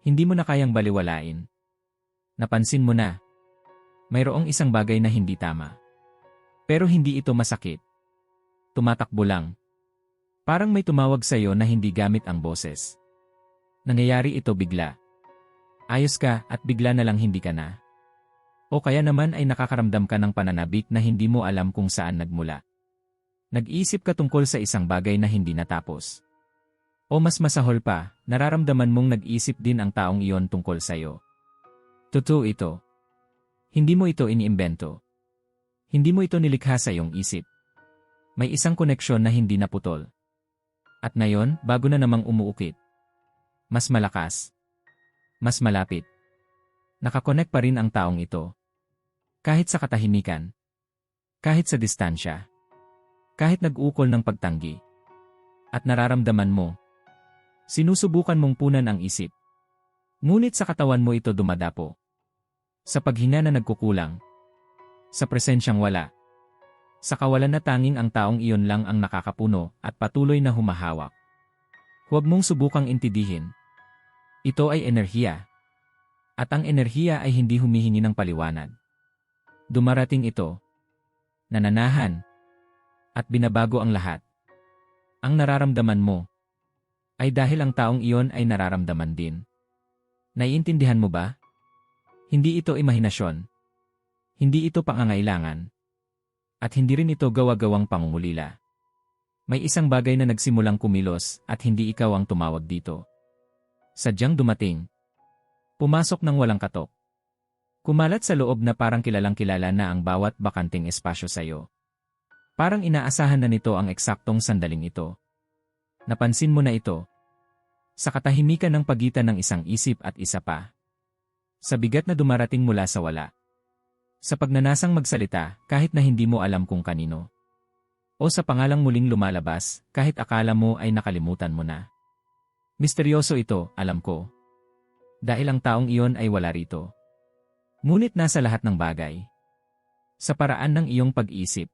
Hindi mo na kayang baliwalain. Napansin mo na. Mayroong isang bagay na hindi tama. Pero hindi ito masakit. Tumatakbo lang. Parang may tumawag sa'yo na hindi gamit ang boses. Nangyayari ito bigla. Ayos ka at bigla na lang hindi ka na. O kaya naman ay nakakaramdam ka ng pananabik na hindi mo alam kung saan nagmula. Nag-isip ka tungkol sa isang bagay na hindi natapos. O mas masahol pa, nararamdaman mong nag-isip din ang taong iyon tungkol sa'yo. Totoo ito. Hindi mo ito iniimbento. Hindi mo ito nilikha sa iyong isip. May isang koneksyon na hindi naputol. At ngayon, bago na namang umuukit. Mas malakas. Mas malapit. Nakakonek pa rin ang taong ito. Kahit sa katahimikan. Kahit sa distansya. Kahit nag-ukol ng pagtanggi. At nararamdaman mo, Sinusubukan mong punan ang isip. Ngunit sa katawan mo ito dumadapo. Sa paghina na nagkukulang. Sa presensyang wala. Sa kawalan na tanging ang taong iyon lang ang nakakapuno at patuloy na humahawak. Huwag mong subukang intidihin. Ito ay enerhiya. At ang enerhiya ay hindi humihingi ng paliwanag. Dumarating ito. Nananahan. At binabago ang lahat. Ang nararamdaman mo, ay dahil ang taong iyon ay nararamdaman din. Naiintindihan mo ba? Hindi ito imahinasyon. Hindi ito pangangailangan. At hindi rin ito gawa-gawang pangungulila. May isang bagay na nagsimulang kumilos at hindi ikaw ang tumawag dito. Sadyang dumating. Pumasok ng walang katok. Kumalat sa loob na parang kilalang kilala na ang bawat bakanting espasyo sa'yo. Parang inaasahan na nito ang eksaktong sandaling ito. Napansin mo na ito. Sa katahimikan ng pagitan ng isang isip at isa pa. Sa bigat na dumarating mula sa wala. Sa pagnanasang magsalita kahit na hindi mo alam kung kanino. O sa pangalang muling lumalabas kahit akala mo ay nakalimutan mo na. Misteryoso ito, alam ko. Dahil ang taong iyon ay wala rito. Ngunit nasa lahat ng bagay. Sa paraan ng iyong pag-isip.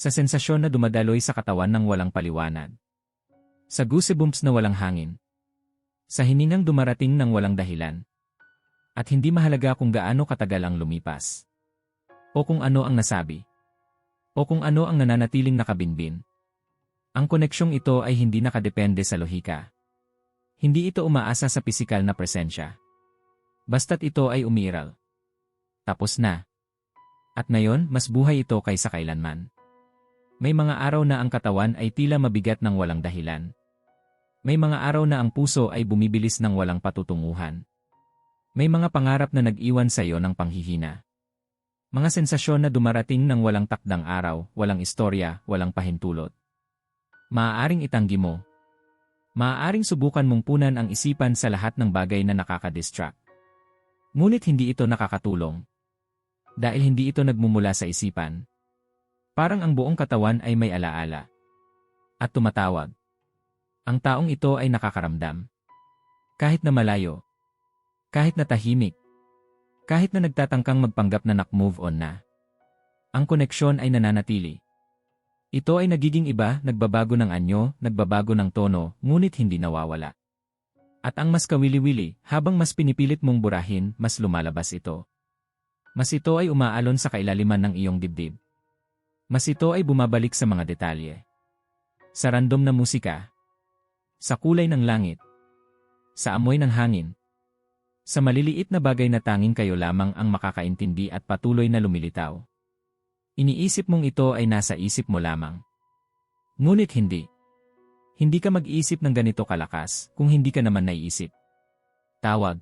Sa sensasyon na dumadaloy sa katawan ng walang paliwanag. Sa goosebumps na walang hangin. Sa hiningang dumarating ng walang dahilan. At hindi mahalaga kung gaano katagal ang lumipas. O kung ano ang nasabi. O kung ano ang nananatiling nakabinbin. Ang koneksyong ito ay hindi nakadepende sa lohika. Hindi ito umaasa sa pisikal na presensya. Basta't ito ay umiiral. Tapos na. At ngayon, mas buhay ito kaysa kailanman. May mga araw na ang katawan ay tila mabigat ng walang dahilan. May mga araw na ang puso ay bumibilis ng walang patutunguhan. May mga pangarap na nag-iwan sa iyo ng panghihina. Mga sensasyon na dumarating ng walang takdang araw, walang istorya, walang pahintulot. Maaaring itanggi mo. Maaaring subukan mong punan ang isipan sa lahat ng bagay na nakakadistract. Ngunit hindi ito nakakatulong. Dahil hindi ito nagmumula sa isipan. Parang ang buong katawan ay may alaala. At tumatawag. Ang taong ito ay nakakaramdam. Kahit na malayo. Kahit na tahimik. Kahit na nagtatangkang magpanggap na nak-move on na. Ang koneksyon ay nananatili. Ito ay nagiging iba, nagbabago ng anyo, nagbabago ng tono, ngunit hindi nawawala. At ang mas kawili-wili, habang mas pinipilit mong burahin, mas lumalabas ito. Mas ito ay umaalon sa kailaliman ng iyong dibdib. Mas ito ay bumabalik sa mga detalye. Sa random na musika, sa kulay ng langit. Sa amoy ng hangin. Sa maliliit na bagay na tanging kayo lamang ang makakaintindi at patuloy na lumilitaw. Iniisip mong ito ay nasa isip mo lamang. Ngunit hindi. Hindi ka mag-isip ng ganito kalakas kung hindi ka naman naiisip. Tawag.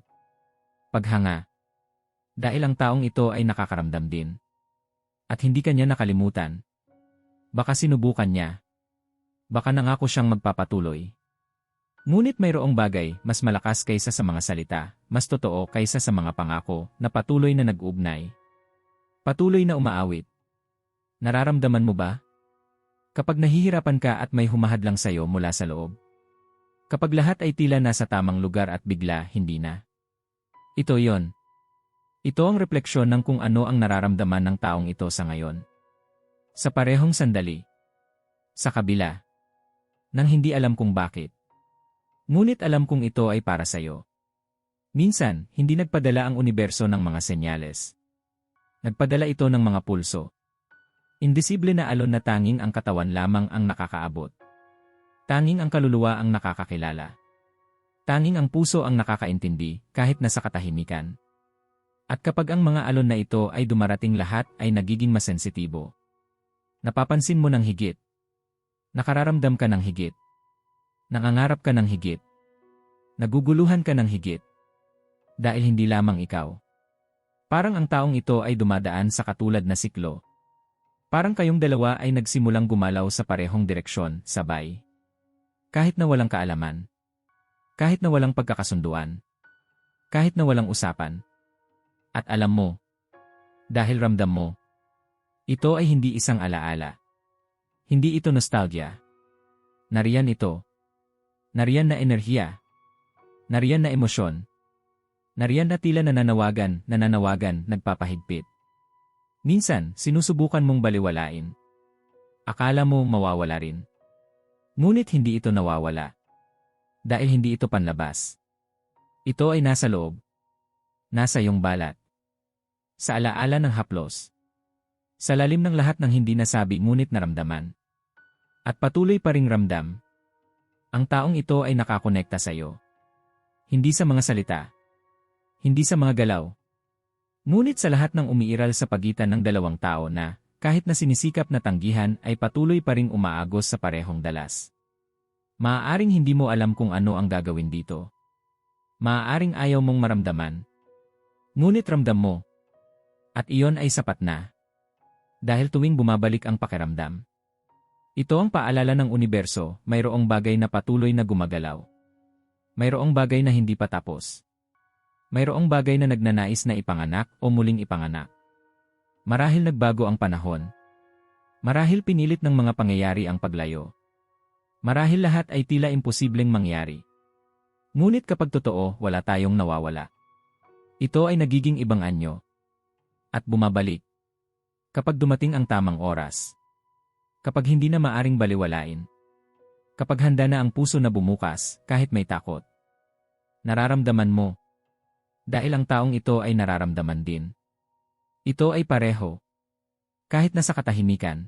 Paghanga. Dahil ang taong ito ay nakakaramdam din. At hindi kanya nakalimutan. Baka sinubukan niya. Baka nangako siyang magpapatuloy. Ngunit mayroong bagay mas malakas kaysa sa mga salita, mas totoo kaysa sa mga pangako na patuloy na nag-uugnay. Patuloy na umaawit. Nararamdaman mo ba? Kapag nahihirapan ka at may humahadlang sayo mula sa loob. Kapag lahat ay tila nasa tamang lugar at bigla hindi na. Ito yon. Ito ang refleksyon ng kung ano ang nararamdaman ng taong ito sa ngayon. Sa parehong sandali. Sa kabila. Nang hindi alam kung bakit. Ngunit alam kong ito ay para sa'yo. Minsan, hindi nagpadala ang universo ng mga senyales. Nagpadala ito ng mga pulso. Indisible na alon na tanging ang katawan lamang ang nakakaabot. Tanging ang kaluluwa ang nakakakilala. Tanging ang puso ang nakakaintindi kahit nasa katahimikan. At kapag ang mga alon na ito ay dumarating lahat ay nagiging masensitibo. Napapansin mo ng higit. Nakararamdam ka ng higit. Nangangarap ka ng higit. Naguguluhan ka ng higit. Dahil hindi lamang ikaw. Parang ang taong ito ay dumadaan sa katulad na siklo. Parang kayong dalawa ay nagsimulang gumalaw sa parehong direksyon, sabay. Kahit na walang kaalaman. Kahit na walang pagkakasunduan. Kahit na walang usapan. At alam mo, dahil ramdam mo, ito ay hindi isang alaala. Hindi ito nostalgia. Nariyan ito. Nariyan na enerhiya. Nariyan na emosyon. Nariyan na tila nananawagan, nananawagan, nagpapahigpit. Minsan, sinusubukan mong baliwalain. Akala mo mawawala rin. Ngunit hindi ito nawawala. Dahil hindi ito panlabas. Ito ay nasa loob. Nasa iyong balat. Sa alaala ng haplos. Sa lalim ng lahat ng hindi nasabi ngunit naramdaman. At patuloy pa ring ramdam. Ang taong ito ay nakakonekta sa iyo. Hindi sa mga salita. Hindi sa mga galaw. Ngunit sa lahat ng umiiral sa pagitan ng dalawang tao na, kahit na sinisikap na tanggihan ay patuloy pa ring umaagos sa parehong dalas. Maaaring hindi mo alam kung ano ang gagawin dito. Maaaring ayaw mong maramdaman. Ngunit ramdam mo, at iyon ay sapat na. Dahil tuwing bumabalik ang pakiramdam. Ito ang paalala ng universo, mayroong bagay na patuloy na gumagalaw. Mayroong bagay na hindi pa tapos. Mayroong bagay na nagnanais na ipanganak o muling ipanganak. Marahil nagbago ang panahon. Marahil pinilit ng mga pangyayari ang paglayo. Marahil lahat ay tila imposibleng mangyari. Ngunit kapag totoo, wala tayong nawawala. Ito ay nagiging ibang anyo, at bumabalik. Kapag dumating ang tamang oras. Kapag hindi na maaring baliwalain. Kapag handa na ang puso na bumukas, kahit may takot. Nararamdaman mo. Dahil ang taong ito ay nararamdaman din. Ito ay pareho. Kahit na sa katahimikan.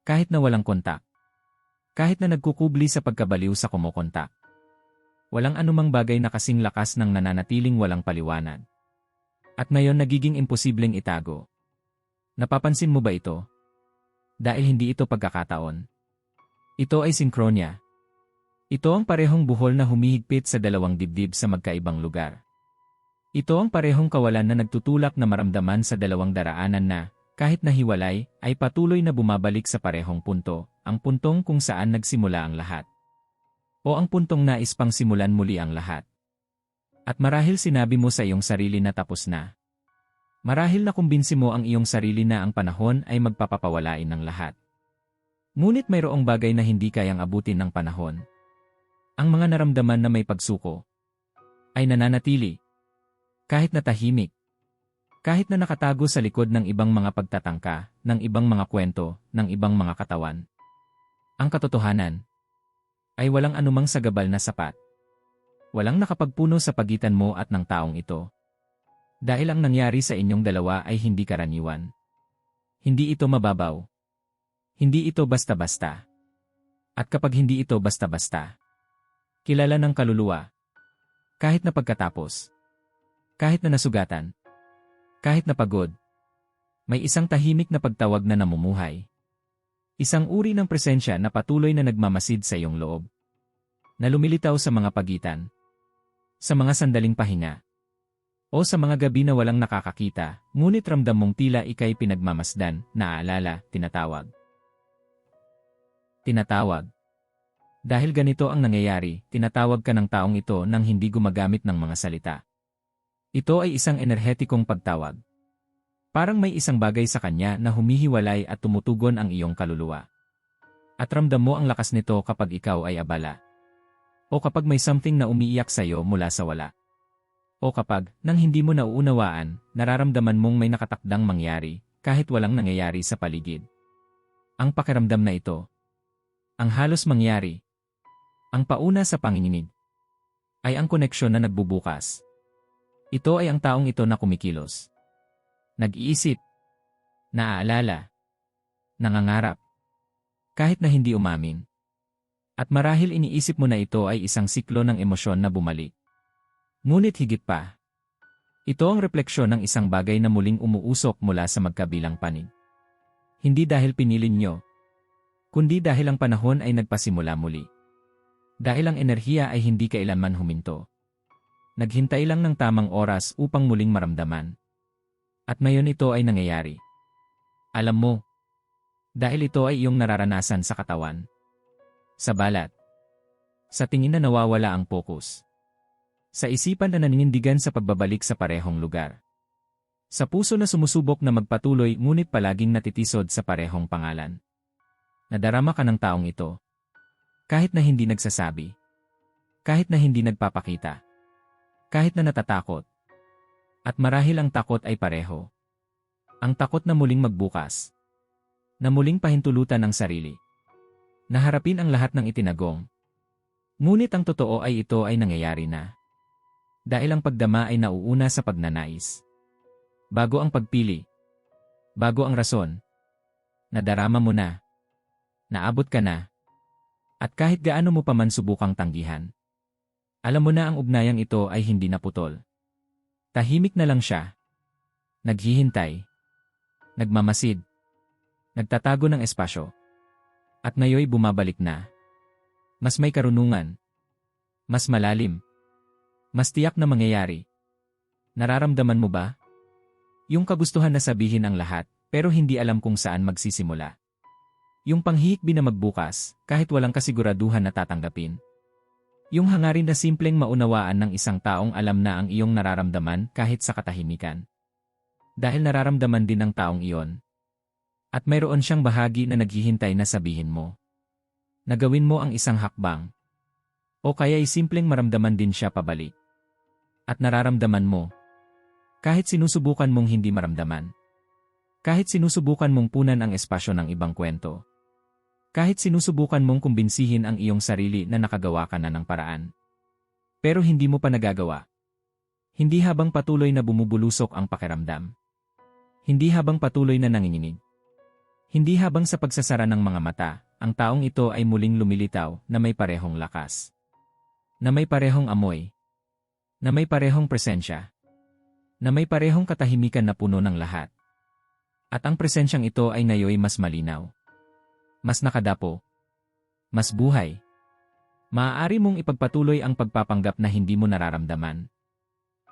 Kahit na walang kontak. Kahit na nagkukubli sa pagkabaliw sa kumukontak. Walang anumang bagay na kasing lakas ng nananatiling walang paliwanag. At ngayon nagiging imposibleng itago. Napapansin mo ba ito? Dahil hindi ito pagkakataon. Ito ay sinkronya. Ito ang parehong buhol na humihigpit sa dalawang dibdib sa magkaibang lugar. Ito ang parehong kawalan na nagtutulak na maramdaman sa dalawang daraanan na, kahit nahiwalay, ay patuloy na bumabalik sa parehong punto, ang puntong kung saan nagsimula ang lahat. O ang puntong nais pang simulan muli ang lahat. At marahil sinabi mo sa iyong sarili na tapos na. Marahil na kumbinsi mo ang iyong sarili na ang panahon ay magpapapawalain ng lahat. Ngunit mayroong bagay na hindi kayang abutin ng panahon. Ang mga naramdaman na may pagsuko ay nananatili. Kahit na tahimik. Kahit na nakatago sa likod ng ibang mga pagtatangka, ng ibang mga kwento, ng ibang mga katawan. Ang katotohanan ay walang anumang sagabal na sapat. Walang nakapagpuno sa pagitan mo at ng taong ito. Dahil ang nangyari sa inyong dalawa ay hindi karaniwan. Hindi ito mababaw. Hindi ito basta-basta. At kapag hindi ito basta-basta, kilala ng kaluluwa. Kahit na pagkatapos. Kahit na nasugatan. Kahit na pagod. May isang tahimik na pagtawag na namumuhay. Isang uri ng presensya na patuloy na nagmamasid sa iyong loob. Na lumilitaw sa mga pagitan sa mga sandaling pahinga. O sa mga gabi na walang nakakakita, ngunit ramdam mong tila ikay pinagmamasdan, naaalala, tinatawag. Tinatawag. Dahil ganito ang nangyayari, tinatawag ka ng taong ito nang hindi gumagamit ng mga salita. Ito ay isang enerhetikong pagtawag. Parang may isang bagay sa kanya na humihiwalay at tumutugon ang iyong kaluluwa. At ramdam mo ang lakas nito kapag ikaw ay abala. O kapag may something na umiiyak sa'yo mula sa wala. O kapag, nang hindi mo nauunawaan, nararamdaman mong may nakatakdang mangyari, kahit walang nangyayari sa paligid. Ang pakiramdam na ito. Ang halos mangyari. Ang pauna sa panginginig. Ay ang koneksyon na nagbubukas. Ito ay ang taong ito na kumikilos. Nag-iisip. Naaalala. Nangangarap. Kahit na hindi umamin. At marahil iniisip mo na ito ay isang siklo ng emosyon na bumalik. Ngunit higit pa. Ito ang refleksyon ng isang bagay na muling umuusok mula sa magkabilang panig. Hindi dahil pinilin nyo, kundi dahil ang panahon ay nagpasimula muli. Dahil ang enerhiya ay hindi kailanman huminto. Naghintay lang ng tamang oras upang muling maramdaman. At ngayon ito ay nangyayari. Alam mo, dahil ito ay iyong nararanasan sa katawan. Sa balat. Sa tingin na nawawala ang focus. Sa isipan na naninindigan sa pagbabalik sa parehong lugar. Sa puso na sumusubok na magpatuloy ngunit palaging natitisod sa parehong pangalan. Nadarama ka ng taong ito. Kahit na hindi nagsasabi. Kahit na hindi nagpapakita. Kahit na natatakot. At marahil ang takot ay pareho. Ang takot na muling magbukas. Na muling pahintulutan ng sarili. Naharapin ang lahat ng itinagong. Ngunit ang totoo ay ito ay nangyayari na. Dahil ang pagdama ay nauuna sa pagnanais. Bago ang pagpili. Bago ang rason. Nadarama mo na. Naabot ka na. At kahit gaano mo pa man subukang tanggihan. Alam mo na ang ugnayang ito ay hindi naputol. Tahimik na lang siya. Naghihintay. Nagmamasid. Nagtatago ng espasyo. At ngayoy bumabalik na. Mas may karunungan. Mas malalim. Mas tiyak na mangyayari. Nararamdaman mo ba? Yung kagustuhan na sabihin ang lahat, pero hindi alam kung saan magsisimula. Yung panghihikbi na magbukas, kahit walang kasiguraduhan na tatanggapin. Yung hangarin na simpleng maunawaan ng isang taong alam na ang iyong nararamdaman kahit sa katahimikan. Dahil nararamdaman din ng taong iyon. At mayroon siyang bahagi na naghihintay na sabihin mo. Nagawin mo ang isang hakbang. O kaya'y simpleng maramdaman din siya pabalik. At nararamdaman mo, kahit sinusubukan mong hindi maramdaman. Kahit sinusubukan mong punan ang espasyo ng ibang kwento. Kahit sinusubukan mong kumbinsihin ang iyong sarili na nakagawa ka na ng paraan. Pero hindi mo pa nagagawa. Hindi habang patuloy na bumubulusok ang pakiramdam. Hindi habang patuloy na nanginginig. Hindi habang sa pagsasara ng mga mata, ang taong ito ay muling lumilitaw na may parehong lakas. Na may parehong amoy. Na may parehong presensya na may parehong katahimikan na puno ng lahat. At ang presensyang ito ay ngayoy mas malinaw. Mas nakadapo. Mas buhay. Maaari mong ipagpatuloy ang pagpapanggap na hindi mo nararamdaman.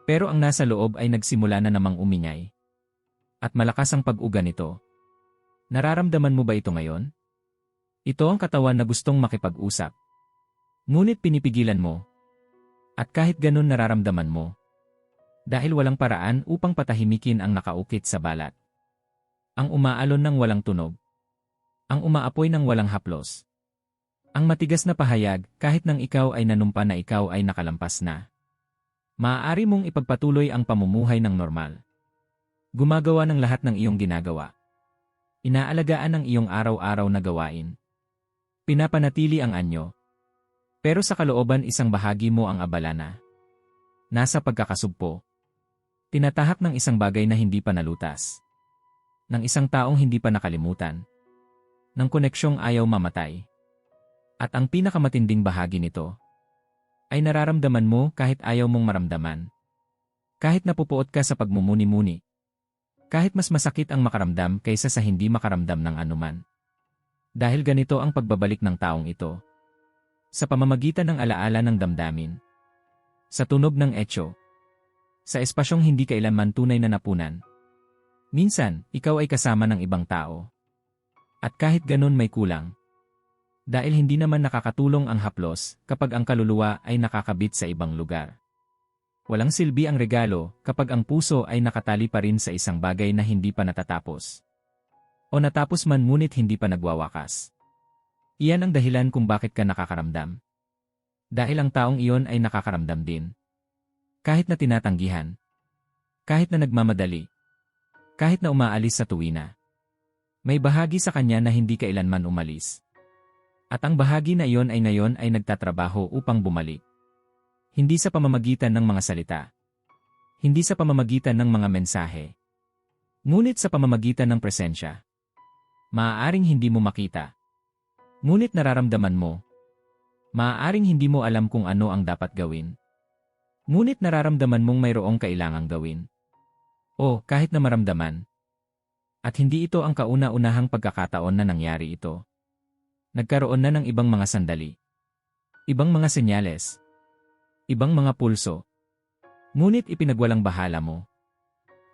Pero ang nasa loob ay nagsimula na namang umingay. At malakas ang pag-uga nito. Nararamdaman mo ba ito ngayon? Ito ang katawan na gustong makipag-usap. Ngunit pinipigilan mo. At kahit ganun nararamdaman mo, dahil walang paraan upang patahimikin ang nakaukit sa balat. Ang umaalon ng walang tunog. Ang umaapoy ng walang haplos. Ang matigas na pahayag kahit nang ikaw ay nanumpa na ikaw ay nakalampas na. Maaari mong ipagpatuloy ang pamumuhay ng normal. Gumagawa ng lahat ng iyong ginagawa. Inaalagaan ang iyong araw-araw na gawain. Pinapanatili ang anyo. Pero sa kalooban isang bahagi mo ang abala na. Nasa pagkakasugpo. Tinatahak ng isang bagay na hindi pa nalutas. Ng isang taong hindi pa nakalimutan. Ng koneksyong ayaw mamatay. At ang pinakamatinding bahagi nito ay nararamdaman mo kahit ayaw mong maramdaman. Kahit napupuot ka sa pagmumuni-muni. Kahit mas masakit ang makaramdam kaysa sa hindi makaramdam ng anuman. Dahil ganito ang pagbabalik ng taong ito. Sa pamamagitan ng alaala ng damdamin. Sa tunog ng etyo sa espasyong hindi kailanman tunay na napunan. Minsan, ikaw ay kasama ng ibang tao. At kahit ganun may kulang. Dahil hindi naman nakakatulong ang haplos kapag ang kaluluwa ay nakakabit sa ibang lugar. Walang silbi ang regalo kapag ang puso ay nakatali pa rin sa isang bagay na hindi pa natatapos. O natapos man ngunit hindi pa nagwawakas. Iyan ang dahilan kung bakit ka nakakaramdam. Dahil ang taong iyon ay nakakaramdam din. Kahit na tinatanggihan. Kahit na nagmamadali. Kahit na umaalis sa tuwina. May bahagi sa kanya na hindi kailanman umalis. At ang bahagi na iyon ay ngayon ay nagtatrabaho upang bumalik. Hindi sa pamamagitan ng mga salita. Hindi sa pamamagitan ng mga mensahe. Ngunit sa pamamagitan ng presensya. Maaaring hindi mo makita. Ngunit nararamdaman mo. Maaaring hindi mo alam kung ano ang dapat gawin. Ngunit nararamdaman mong mayroong kailangang gawin. O kahit na maramdaman. At hindi ito ang kauna-unahang pagkakataon na nangyari ito. Nagkaroon na ng ibang mga sandali. Ibang mga senyales. Ibang mga pulso. Ngunit ipinagwalang bahala mo.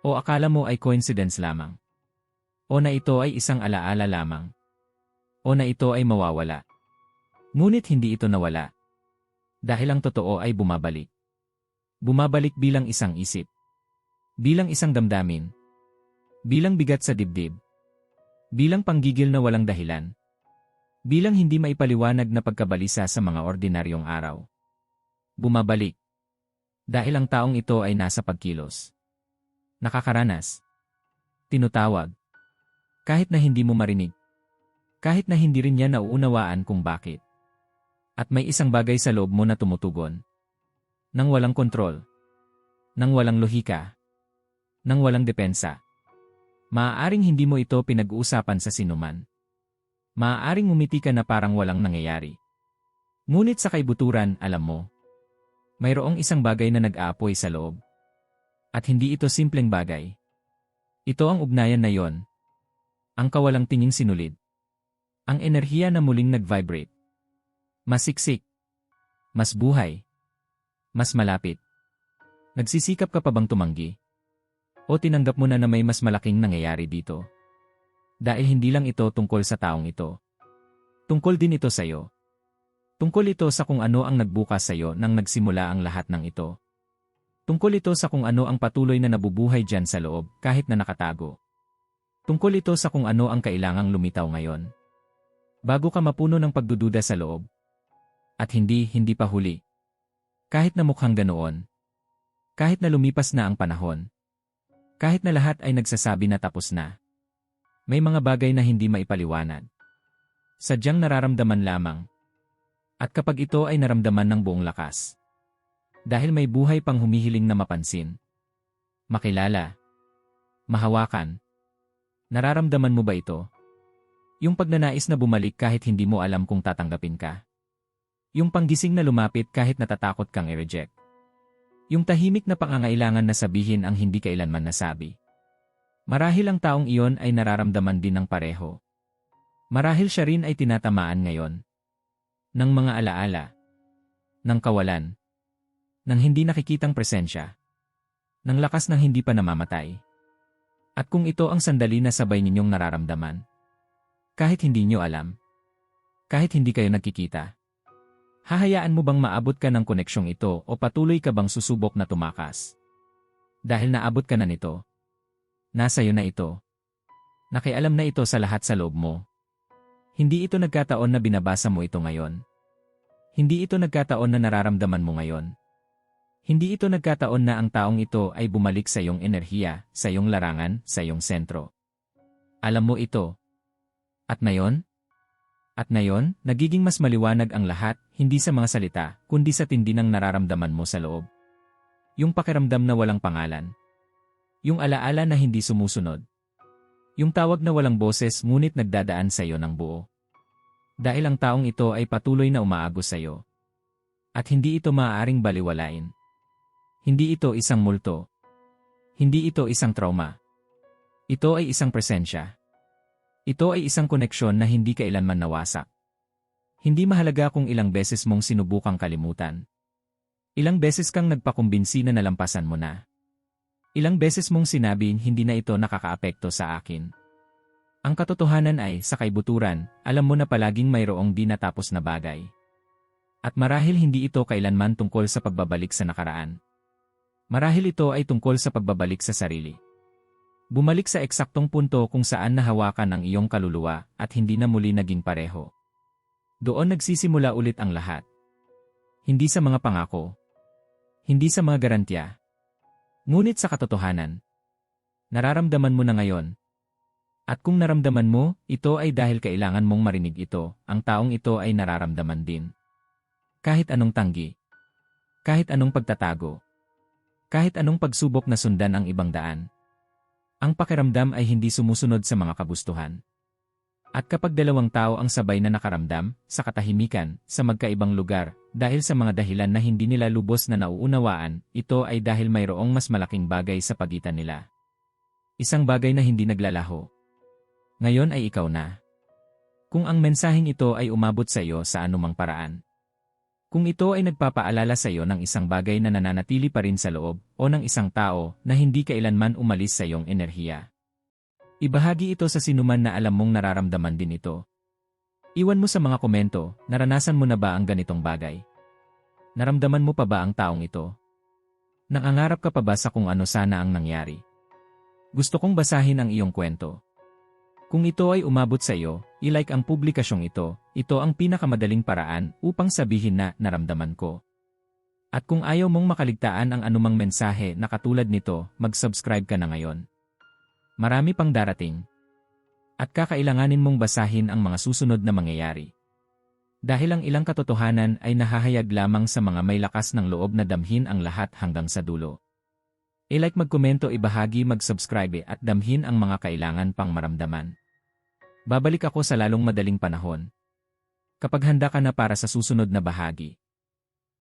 O akala mo ay coincidence lamang. O na ito ay isang alaala lamang. O na ito ay mawawala. Ngunit hindi ito nawala. Dahil ang totoo ay bumabalik. Bumabalik bilang isang isip. Bilang isang damdamin. Bilang bigat sa dibdib. Bilang panggigil na walang dahilan. Bilang hindi maipaliwanag na pagkabalisa sa mga ordinaryong araw. Bumabalik. Dahil ang taong ito ay nasa pagkilos. Nakakaranas. Tinutawag. Kahit na hindi mo marinig. Kahit na hindi rin niya nauunawaan kung bakit. At may isang bagay sa loob mo na tumutugon. Nang walang kontrol. Nang walang lohika. Nang walang depensa. Maaaring hindi mo ito pinag-uusapan sa sinuman. Maaaring umiti ka na parang walang nangyayari. Ngunit sa kaibuturan, alam mo. Mayroong isang bagay na nag-aapoy sa loob. At hindi ito simpleng bagay. Ito ang ugnayan na yon. Ang kawalang tinging sinulid. Ang enerhiya na muling nag-vibrate. Masiksik. Mas buhay. Mas malapit. Nagsisikap ka pa bang tumanggi? O tinanggap mo na na may mas malaking nangyayari dito? Dahil hindi lang ito tungkol sa taong ito. Tungkol din ito sa iyo. Tungkol ito sa kung ano ang nagbukas sa iyo nang nagsimula ang lahat ng ito. Tungkol ito sa kung ano ang patuloy na nabubuhay dyan sa loob kahit na nakatago. Tungkol ito sa kung ano ang kailangang lumitaw ngayon. Bago ka mapuno ng pagdududa sa loob. At hindi, hindi pa huli. Kahit na mukhang ganoon. Kahit na lumipas na ang panahon. Kahit na lahat ay nagsasabi na tapos na. May mga bagay na hindi maipaliwanag. Sadyang nararamdaman lamang. At kapag ito ay naramdaman ng buong lakas, dahil may buhay pang humihiling na mapansin. Makilala. Mahawakan. Nararamdaman mo ba ito? Yung pagnanais na bumalik kahit hindi mo alam kung tatanggapin ka. Yung panggising na lumapit kahit natatakot kang i-reject. Yung tahimik na pangangailangan na sabihin ang hindi kailanman nasabi. Marahil ang taong iyon ay nararamdaman din ng pareho. Marahil siya rin ay tinatamaan ngayon. Ng mga alaala. Ng kawalan nang hindi nakikitang presensya. Nang lakas ng hindi pa namamatay. At kung ito ang sandali na sabay ninyong nararamdaman. Kahit hindi nyo alam. Kahit hindi kayo nagkikita. Hahayaan mo bang maabot ka ng koneksyong ito o patuloy ka bang susubok na tumakas? Dahil naabot ka na nito. Nasa iyo na ito. Nakialam na ito sa lahat sa loob mo. Hindi ito nagkataon na binabasa mo ito ngayon. Hindi ito nagkataon na nararamdaman mo ngayon. Hindi ito nagkataon na ang taong ito ay bumalik sa iyong enerhiya, sa iyong larangan, sa iyong sentro. Alam mo ito. At ngayon? At ngayon, nagiging mas maliwanag ang lahat, hindi sa mga salita, kundi sa tindi ng nararamdaman mo sa loob. Yung pakiramdam na walang pangalan. Yung alaala na hindi sumusunod. Yung tawag na walang boses ngunit nagdadaan sa iyo ng buo. Dahil ang taong ito ay patuloy na umaagos sa iyo. At hindi ito maaaring baliwalain. Hindi ito isang multo. Hindi ito isang trauma. Ito ay isang presensya. Ito ay isang koneksyon na hindi kailanman nawasak. Hindi mahalaga kung ilang beses mong sinubukang kalimutan. Ilang beses kang nagpakumbinsi na nalampasan mo na. Ilang beses mong sinabing hindi na ito nakakaapekto sa akin. Ang katotohanan ay, sa kaibuturan, alam mo na palaging mayroong di natapos na bagay. At marahil hindi ito kailanman tungkol sa pagbabalik sa nakaraan. Marahil ito ay tungkol sa pagbabalik sa sarili. Bumalik sa eksaktong punto kung saan nahawakan ang iyong kaluluwa at hindi na muli naging pareho. Doon nagsisimula ulit ang lahat. Hindi sa mga pangako. Hindi sa mga garantya. Ngunit sa katotohanan. Nararamdaman mo na ngayon. At kung naramdaman mo, ito ay dahil kailangan mong marinig ito, ang taong ito ay nararamdaman din. Kahit anong tanggi. Kahit anong pagtatago Kahit anong pagsubok na sundan ang ibang daan. Ang pakiramdam ay hindi sumusunod sa mga kagustuhan. At kapag dalawang tao ang sabay na nakaramdam, sa katahimikan, sa magkaibang lugar, dahil sa mga dahilan na hindi nila lubos na nauunawaan, ito ay dahil mayroong mas malaking bagay sa pagitan nila. Isang bagay na hindi naglalaho. Ngayon ay ikaw na. Kung ang mensaheng ito ay umabot sa iyo sa anumang paraan. Kung ito ay nagpapaalala sa iyo ng isang bagay na nananatili pa rin sa loob o ng isang tao na hindi kailanman umalis sa iyong enerhiya. Ibahagi ito sa sinuman na alam mong nararamdaman din ito. Iwan mo sa mga komento, naranasan mo na ba ang ganitong bagay? Naramdaman mo pa ba ang taong ito? Nangangarap ka pa ba sa kung ano sana ang nangyari? Gusto kong basahin ang iyong kwento. Kung ito ay umabot sa iyo, i-like ang publikasyong ito, ito ang pinakamadaling paraan upang sabihin na naramdaman ko. At kung ayaw mong makaligtaan ang anumang mensahe na katulad nito, mag-subscribe ka na ngayon. Marami pang darating. At kakailanganin mong basahin ang mga susunod na mangyayari. Dahil ang ilang katotohanan ay nahahayag lamang sa mga may lakas ng loob na damhin ang lahat hanggang sa dulo. I-like magkomento ibahagi mag-subscribe at damhin ang mga kailangan pang maramdaman. Babalik ako sa lalong madaling panahon. Kapag handa ka na para sa susunod na bahagi.